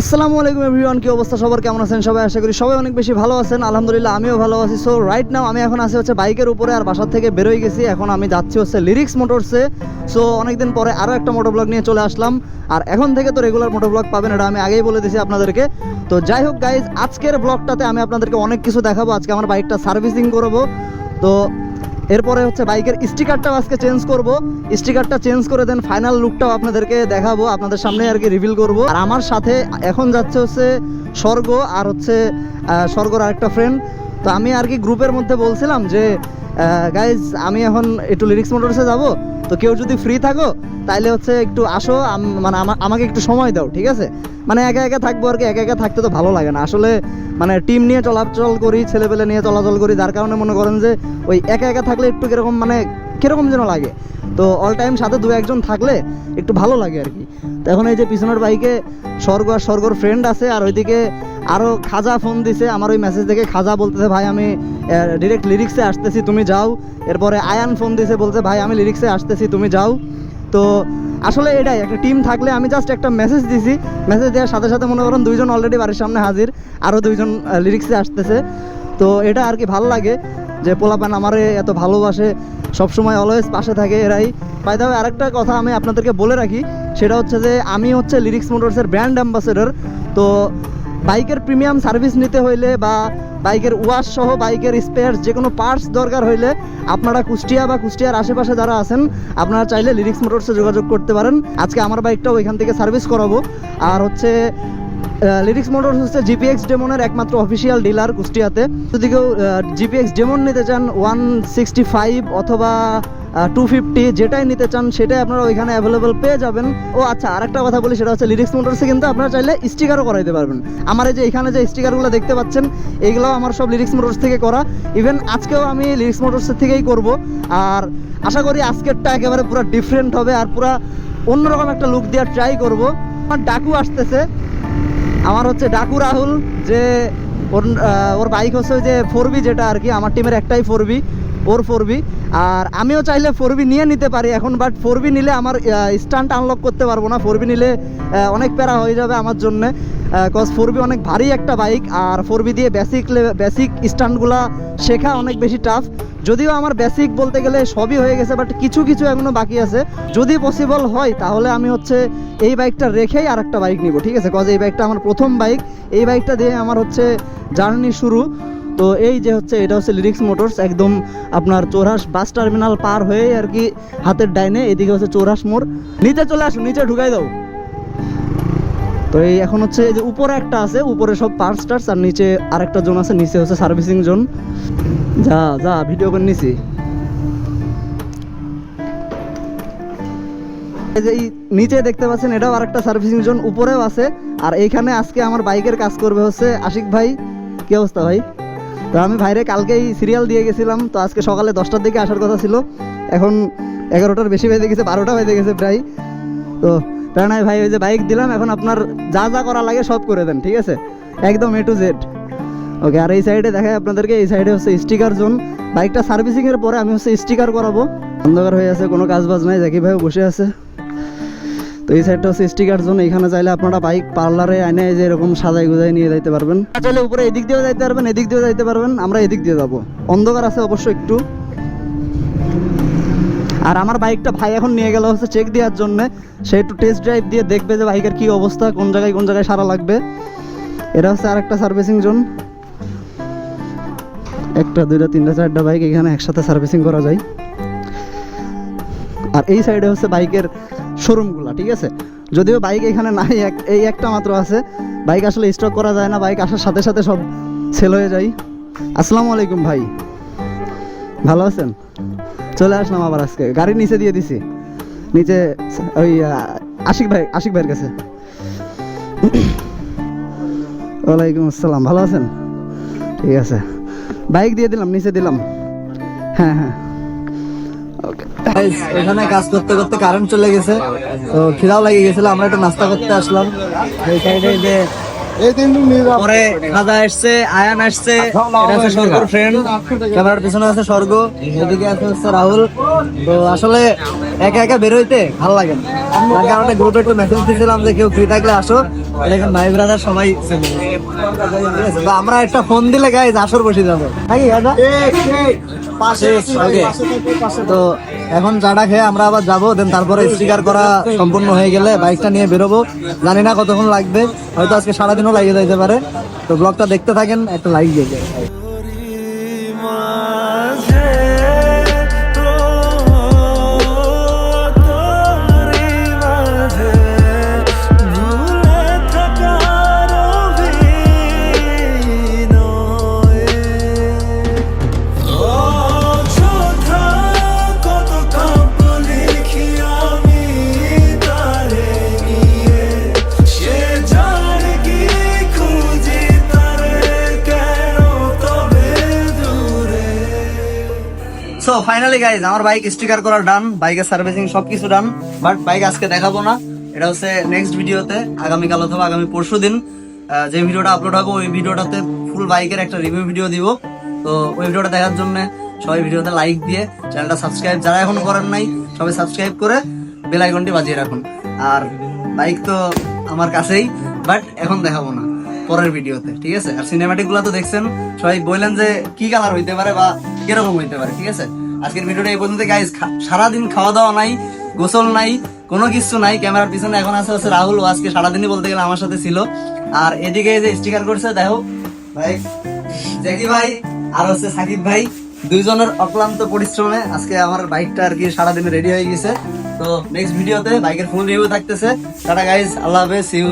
আসসালামু আলাইকুম এভরিওয়ান, কি অবস্থা সবার? কেমন আছেন সবাই? আশা করি সবাই অনেক বেশি ভালো আছেন। আলহামদুলিল্লাহ, আমিও ভালো আছি। সো রাইট নাও আমি এখন আছি হচ্ছে বাইকের উপরে আর বাসার থেকে বেরোই গেছি। এখন আমি যাচ্ছি হচ্ছে লিরিক্স মোটরসে সো অনেকদিন পরে আরও একটা মোটর ব্লগ নিয়ে চলে আসলাম। আর এখন থেকে তো রেগুলার মোটর ব্লগ পাবেন, এটা আমি আগেই বলে দিয়েছি আপনাদেরকে। তো যাই হোক গাইজ আজকের ব্লগটাতে আমি আপনাদেরকে অনেক কিছু দেখাবো। আজকে আমার বাইকটা সার্ভিসিং করব। তো এরপরে হচ্ছে বাইকের স্টিকারটাও আজকে চেঞ্জ করব। স্টিকারটা চেঞ্জ করে দেন ফাইনাল লুকটাও আপনাদেরকে দেখাবো, আপনাদের সামনে আর কি রিভিল করব। আর আমার সাথে এখন যাচ্ছে হচ্ছে স্বর্গ আর হচ্ছে স্বর্গর আরেকটা ফ্রেন্ড তো আমি আর কি গ্রুপের মধ্যে বলছিলাম যে গাইজ আমি এখন একটু লিরিক্স মোটরসে যাব। তো কেউ যদি ফ্রি থাকো, তাইলে হচ্ছে একটু আসো মানে আমা- আমাকে একটু সময় দাও, ঠিক আছে? মানে একা একা থাকব আর কি, একা একা থাকতে তো ভালো লাগে না। আসলে মানে টিম নিয়ে চলাচল করি, ছেলেপেলে নিয়ে চলাচল করি, যার কারণে মনে করেন যে ওই একা একা থাকলে একটু কীরকম মানে কীরকম যেন লাগে। তো অল টাইম সাথে দু একজন থাকলে একটু ভালো লাগে আর কি। তো এখন এই যে পিছনের বাইকে স্বর্গ আর স্বর্গর ফ্রেন্ড আছে, আর ওইদিকে আরও খাজা ফোন দিছে। আমার ওই মেসেজ দেখে খাজা বলতেছে, ভাই, আমি ডিরেক্ট লিরিক্সে আসতেছি, তুমি যাও। এরপরে আয়ান ফোন দিছে, বলছে, ভাই, আমি লিরিক্সে আসতেছি, তুমি যাও। তো আসলে এটাই, একটা টিম থাকলে আমি জাস্ট একটা মেসেজ দিছি। মেসেজ দেওয়ার সাথে সাথে মনে করেন দুইজন অলরেডি বাড়ির সামনে হাজির আরও দুইজন লিরিক্সে আসতেছে। তো এটা আর কি ভালো লাগে। যে পোলাপান আমারে এত ভালোবাসে, সবসময় অলওয়েজ পাশে থাকে এরাই। বাই দ্য আরেকটা কথা আমি আপনাদেরকে বলে রাখি, সেটা হচ্ছে যে আমি হচ্ছে লিরিক্স মোটরসের ব্র্যান্ড অ্যাম্বাসেডর তো বাইকের প্রিমিয়াম সার্ভিস নিতে হইলে বা বাইকের ওয়াশ সহ বাইকের স্পেয়ার যে কোনো পার্টস দরকার হইলে আপনারা কুষ্টিয়া বা কুষ্টিয়ার আশেপাশে যারা আছেন, আপনারা চাইলে লিরিক্স মোটরসে যোগাযোগ করতে পারেন। আজকে আমার বাইকটাও ওইখান থেকে সার্ভিস করাবো। আর হচ্ছে লিরিক্স মোটরস হচ্ছে জিপিএক্স ডেমনের একমাত্র অফিসিয়াল ডিলার কুষ্টিয়াতে। যদি কেউ জিপিএক্স ডেমন নিতে চান ওয়ান সিক্সটি ফাইভ অথবা টু ফিফটি যেটাই নিতে চান, সেটাই আপনারা ওইখানে অ্যাভেলেবল পেয়ে যাবেন। ও আচ্ছা আরেকটা কথা বলি, সেটা হচ্ছে লিরিক্স মোটরসে কিন্তু আপনারা চাইলে স্টিকারও করাইতে পারবেন। আমার এই যে এখানে যে স্টিকারগুলো দেখতে পাচ্ছেন এগুলো আমার সব লিরিক্স মোটরস থেকে করা। ইভেন আজকেও আমি লিরিক্স মোটরসের থেকেই করব। আর আশা করি আজকেরটা একেবারে পুরো ডিফারেন্ট হবে আর পুরো অন্যরকম একটা লুক দেওয়ার ট্রাই করব। আমার ডাকু আসতেছে। আমার হচ্ছে ডাকু রাহুল, যে ওর ওর বাইক হচ্ছে যে ফোরবি যেটা আর কি, আমার টিমের একটাই ফোরবি ওর ফোরবি আর আমিও চাইলে ফোরবি নিয়ে নিতে পারি এখন বাট ফোরবি নিলে আমার স্টান্ট আনলক করতে পারব না। ফোরবি নিলে অনেক প্যারা হয়ে যাবে আমার জন্যে। কজ ফোর বি অনেক ভারী একটা বাইক আর ফোর বি দিয়ে বেসিক বেসিক স্টান্টগুলা শেখা অনেক বেশি টাফ যদিও আমার বেসিক বলতে গেলে সবই হয়ে গেছে বাট কিছু কিছু এখনও বাকি আছে। যদি পসিবল হয়, তাহলে আমি হচ্ছে এই বাইকটা রেখেই আর একটা বাইক নিব, ঠিক আছে? কজ এই বাইকটা আমার প্রথম বাইক এই বাইকটা দিয়ে আমার হচ্ছে জার্নি শুরু। তো এই যে হচ্ছে, এটা হচ্ছে লিরিক্স মোটরস একদম আপনার চৌরাস বাস টার্মিনাল পার হয়ে আর কি হাতের ডাইনে, এদিকে হচ্ছে চৌরাস মোড়। নিচে চলে আসুন, নিচে ঢুকাই দাও। তো এই এখন হচ্ছে এই যে উপরে একটা আছে, উপরে সব পার্টস টার্স, আর নিচে আরেকটা জোন আছে, নিচে হচ্ছে সার্ভিসিং জোন যা যা ভিডিও করে নিছি। এই নিচে দেখতে পাচ্ছেন, এটাও আরেকটা সার্ভিসিং জোন উপরেও আছে। আর এইখানে আজকে আমার বাইকের কাজ করবে হচ্ছে আশিক ভাই। কি অবস্থা ভাই? তো আমি ভাইরে কালকেই সিরিয়াল দিয়ে গেছিলাম, তো আজকে সকালে দশটার দিকে আসার কথা ছিল। এখন এগারোটার বেশি বেজে গেছে, বারোটা বেজে গেছে প্রায়। তো প্রাণায় ভাই? ওই যে বাইক দিলাম, এখন আপনার যা যা করা লাগে সব করে দেন, ঠিক আছে? একদম এ টু জেড ওকে আর এই সাইডে দেখায় আপনাদেরকে, এই সাইডে হচ্ছে স্টিকার জোন বাইকটা সার্ভিসিং এর পরে আমি হচ্ছে স্টিকার করাবো। অন্ধকার হয়ে আছে, কোনো কাজ বাজ নাই জাকি ভাই বসে আছে। তো এই সাইডটা হচ্ছে স্টিকার জোন এখানে চাইলে আপনারা বাইক পার্লারে এনে যে এরকম সাজাই গুজাই নিয়ে যাইতে পারবেন। চাইলে উপরে এদিক দিয়েও যাইতে পারবেন, এদিক দিয়েও যাইতে পারবেন, আমরা এদিক দিয়ে যাব। অন্ধকার আছে অবশ্য একটু। আর আমার বাইকটা ভাই এখন নিয়ে গেল হচ্ছে চেক দেওয়ার জন্য। সে একটু টেস্ট ড্রাইভ দিয়ে দেখবে যে বাইকের কি অবস্থা, কোন জায়গায় কোন জায়গায় সারা লাগবে। এটা হচ্ছে আরেকটা সার্ভিসিং জোন একটা, দুইটা, তিনটা, চারটা বাইক এখানে একসাথে সার্ভিসিং করা যায়। আর এই সাইডে হচ্ছে বাইকের শোরুমগুলো ঠিক আছে? যদিও বাইক এখানে নাই, এক, এই একটা মাত্র আছে। বাইক আসলে স্টক করা যায় না, বাইক আসার সাথে সাথে সব সেল হয়ে যায়। আসসালামু আলাইকুম ভাই। ভালো আছেন? চলে আসলাম আবার আজকে। গাড়ি নিচে দিয়ে দিছি। নিচে, ওই আশিক ভাই, আশিক ভাইয়ের কাছে। ওয়ালাইকুম আসসালাম। ভালো আছেন? ঠিক আছে। বাইক দিয়ে দিলাম, নিচে দিলাম। হ্যাঁ হ্যাঁ। এখানে কাজ করতে করতে কারেন্ট চলে গেছে। তো খিদাও লেগে গেছিল, আমরা একটু নাস্তা করতে আসলাম। এই সাইডে যে পরে খাজা আসছে আয়ান আসছে এটা হচ্ছে স্বর্গর ফ্রেন্ড ক্যামেরার পিছনে আছে স্বর্গ এদিকে আছে হচ্ছে রাহুল। তো আসলে একা একা বের হইতে ভালো লাগে না। তার কারণে গ্রুপে একটু মেসেজ দিয়েছিলাম যে কেউ ফ্রি থাকলে আসো। দেখেন ভাই ব্রাদার সবাই তো আমরা একটা ফোন দিলে গাইজ আসর বসে যাব। নাকি দাদা? পাশে তো এখন চাটা খেয়ে আমরা আবার যাব দেন তারপরে স্টিকার করা সম্পূর্ণ হয়ে গেলে বাইকটা নিয়ে বেরোবো। জানি না কতক্ষণ লাগবে, হয়তো আজকে সারাদিনও লাগিয়ে যাইতে পারে। তো ব্লগটা দেখতে থাকেন, একটা লাইক দিয়ে ফাইনালি গাইজ আমার বাইক স্টিকার করা ডান বাইকের সার্ভিসিং সবকিছু ডান বাট বাইক আজকে দেখাবো না। এটা হচ্ছে নেক্সট ভিডিওতে আগামীকাল অথবা আগামী পরশু দিন যে ভিডিওটা আপলোড হবে, ওই ভিডিওটাতে ফুল বাইকের একটা রিভিউ ভিডিও দিব। তো ওই ভিডিওটা দেখার জন্য সবাই ভিডিওতে লাইক দিয়ে চ্যানেলটা সাবস্ক্রাইব যারা এখনও করেন নাই, সবাই সাবস্ক্রাইব করে বেল আইকনটি বাজিয়ে রাখুন। আর বাইক তো আমার কাছেই বাট এখন দেখাবো না, পরের ভিডিওতে ঠিক আছে? আর সিনেমাটিকগুলো তো দেখছেন, সবাই বললেন যে কি কালার হইতে পারে বা কীরকম হইতে পারে, ঠিক আছে? আজকের ভিডিওটা এই পর্যন্ত গাইজ সারাদিন খাওয়া দাওয়া নাই, গোসল নাই, কোনো কিছু নাই, ক্যামেরার পিছনে এখন আছে হচ্ছে রাহুল, ও আজকে সারাদিনই বলতে গেলে আমার সাথে ছিল। আর এদিকে যে স্টিকার করছে, দেখো, ভাই, জ্যাকি ভাই আর হচ্ছে সাকিব ভাই, দুইজনের অক্লান্ত পরিশ্রমে আজকে আমার বাইকটা আর কি সারাদিন রেডি হয়ে গেছে। তো নেক্সট ভিডিওতে বাইকের ফুল রিভিউ থাকতেছে। টাটা গাইজ আল্লাহ হাফেজ সি ইউ